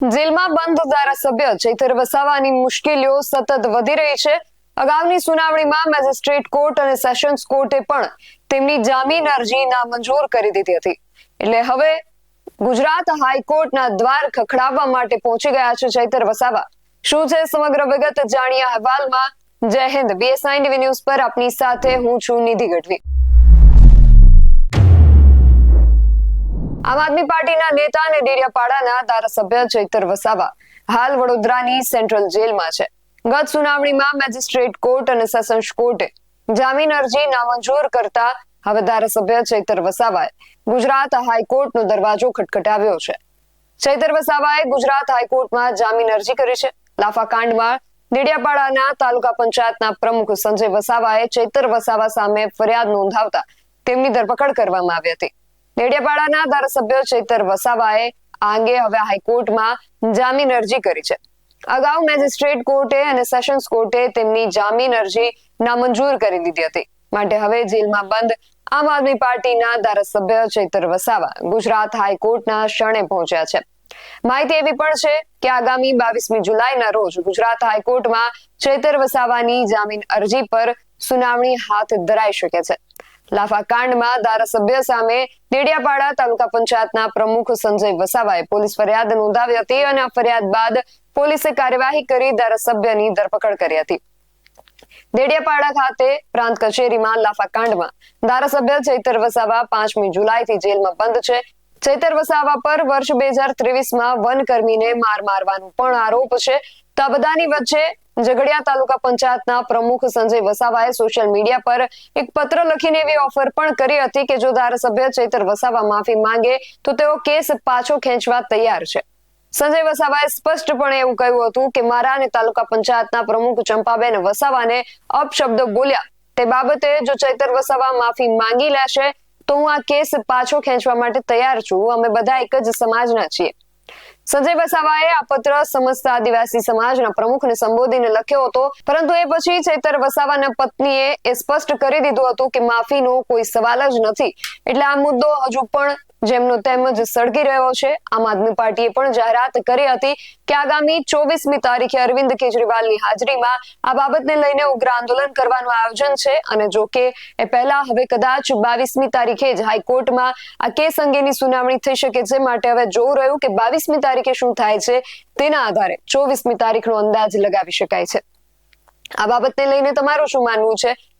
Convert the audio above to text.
જેલમાં બંધ ધારાસભ્ય ચૈતર વસાવાની મુશ્કેલીઓ સતત વધી રહી છે. અગાઉની સુનાવણીમાં મેજિસ્ટ્રેટ કોર્ટ અને સેશન્સ કોર્ટે પણ તેમની જામીન અરજી નામંજૂર કરી દીધી હતી. એટલે હવે ગુજરાત હાઈકોર્ટના દ્વાર ખખડાવવા માટે પહોંચી ગયા છે ચૈતર વસાવા. શું છે સમગ્ર વિગત? જાણીએ અહેવાલમાં. જય હિન્દ. બીએસઆઈ ટીવી ન્યૂઝ પર આપની સાથે હું છું નિધિ ગઢવી. આમ આદમી પાર્ટીના નેતા અને ડેડિયાપાડાના ધારાસભ્ય ચૈતર વસાવા હાલ વડોદરાની સેન્ટ્રલ જેલમાં છે. ગત સુનાવણીમાં મેજિસ્ટ્રેટ કોર્ટ અને સેશન્સ કોર્ટે જામીન અરજી નામંજૂર કરતા હવે ધારાસભ્ય ચૈતર વસાવાએ ગુજરાત હાઈકોર્ટનો દરવાજો ખટખટાવ્યો છે. ચૈતર વસાવાએ ગુજરાત હાઈકોર્ટમાં જામીન અરજી કરી છે. લાફાકાંડમાં ડેડિયાપાડાના તાલુકા પંચાયતના પ્રમુખ સંજય વસાવાએ ચૈતર વસાવા સામે ફરિયાદ નોંધાવતા તેમની ધરપકડ કરવામાં આવી હતી. ડેડિયાપાડાના ધારાસભ્ય ચેતર વસાવાએ આ અંગે હવે હાઈકોર્ટમાં જામીન અરજી કરી છે. અગાઉ મેજિસ્ટ્રેટ કોર્ટે અને સેશન્સ કોર્ટે તેમની જામીન અરજી નામંજૂર કરી દીધી હતી. માટે હવે જેલમાં બંધ આમ આદમી પાર્ટીના ધારાસભ્ય ચેતર વસાવા ગુજરાત હાઈકોર્ટના શરણે પહોંચ્યા છે. માહિતી એવી પણ છે કે આગામી બાવીસમી જુલાઈના રોજ ગુજરાત હાઈકોર્ટમાં ચેતર વસાવાની જામીન અરજી પર સુનાવણી હાથ ધરાઈ શકે છે. લાફા કાંડમાં ધારાસભ્ય સામે દેડિયાપાડા તાલુકા પંચાયતના પ્રમુખ સંજય વસાવાએ પોલીસ ફરિયાદ નોંધાવી હતી અને આ ફરિયાદ બાદ પોલીસે કાર્યવાહી કરી ધારાસભ્યની ધરપકડ કરી હતી. દેડિયાપાડા ખાતે પ્રાંત કચેરીમાં લાફા કાંડમાં ધારાસભ્ય ચૈતર વસાવા પાંચમી જુલાઈથી જેલમાં બંધ છે. ચૈતર વસાવા પર વર્ષ બે હજાર ત્રેવીસમાં વનકર્મીને માર મારવાનો પણ આરોપ છે. તો બધાની વચ્ચે ઝઘડિયા તાલુકા પંચાયતના પ્રમુખ સંજય વસાવાએ સોશિયલ મીડિયા પર એક પત્ર લખીને એવી ઓફર પણ કરી હતી કે જો ધારાસભ્ય ચૈતર વસાવા માફી માંગે, તો તેઓ કેસ પાછો ખેંચવા તૈયાર છે. સંજય વસાવાએ સ્પષ્ટપણે એવું કહ્યું હતું કે મારા અને તાલુકા પંચાયતના પ્રમુખ ચંપાબેન વસાવાને અપશબ્દો બોલ્યા. તે બાબતે જો ચૈતર વસાવા માફી માંગી લેશે, તો હું આ કેસ પાછો ખેંચવા માટે તૈયાર છું. અમે બધા એક જ સમાજના છીએ. સંજય વસાવાએ આ પત્ર સમસ્ત આદિવાસી સમાજના પ્રમુખને સંબોધીને લખ્યો હતો. પરંતુ એ પછી ચૈતર વસાવાના પત્નીએ એ સ્પષ્ટ કરી દીધું હતું કે માફીનો કોઈ સવાલ જ નથી. એટલે આ મુદ્દો હજુ પણ જેમનો તેમજ સળગી રહ્યો છે. આમ આદમી પાર્ટીએ પણ જાહેરાત કરી હતી કે આગામી ચોવીસમી તારીખે અરવિંદ કેજરીવાલની હાજરીમાં આ બાબતને લઈને ઉગ્ર આંદોલન કરવાનું આયોજન છે. અને જો કે એ પહેલા હવે કદાચ બાવીસમી તારીખે જ હાઈકોર્ટમાં આ કેસ અંગેની સુનાવણી થઈ શકે છે. માટે હવે જોવું રહ્યું કે બાવીસમી તારીખે શું થાય છે તેના આધારે ચોવીસમી તારીખનો અંદાજ લગાવી શકાય છે. આ બાબતને લઈને તમારું શું માનવું છે?